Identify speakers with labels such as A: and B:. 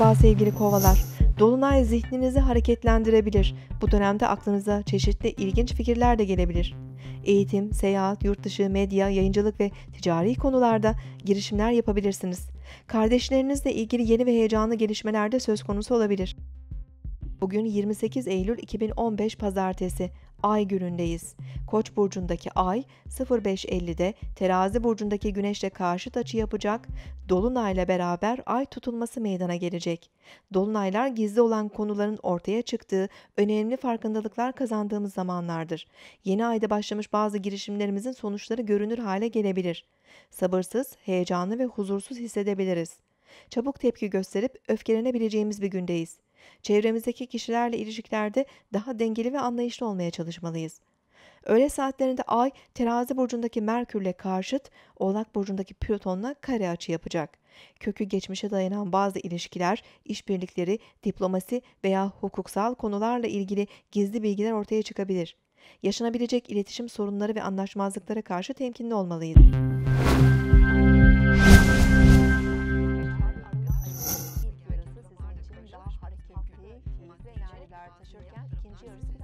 A: Merhaba sevgili kovalar. Dolunay zihninizi hareketlendirebilir. Bu dönemde aklınıza çeşitli ilginç fikirler de gelebilir. Eğitim, seyahat, yurt dışı, medya, yayıncılık ve ticari konularda girişimler yapabilirsiniz. Kardeşlerinizle ilgili yeni ve heyecanlı gelişmeler de söz konusu olabilir. Bugün 28 Eylül 2015 Pazartesi. Ay günündeyiz. Koç burcundaki Ay 05.50'de Terazi burcundaki Güneşle karşıt açı yapacak. Dolunayla beraber Ay tutulması meydana gelecek. Dolunaylar gizli olan konuların ortaya çıktığı, önemli farkındalıklar kazandığımız zamanlardır. Yeni ayda başlamış bazı girişimlerimizin sonuçları görünür hale gelebilir. Sabırsız, heyecanlı ve huzursuz hissedebiliriz. Çabuk tepki gösterip öfkelenebileceğimiz bir gündeyiz. Çevremizdeki kişilerle ilişkilerde daha dengeli ve anlayışlı olmaya çalışmalıyız. Öğle saatlerinde Ay, terazi burcundaki Merkürle karşıt, Oğlak burcundaki Plüton'la kare açı yapacak. Kökü geçmişe dayanan bazı ilişkiler, işbirlikleri, diplomasi veya hukuksal konularla ilgili gizli bilgiler ortaya çıkabilir. Yaşanabilecek iletişim sorunları ve anlaşmazlıklara karşı temkinli olmalıyız. Keyifli enerjiler taşırken ikinci yarısı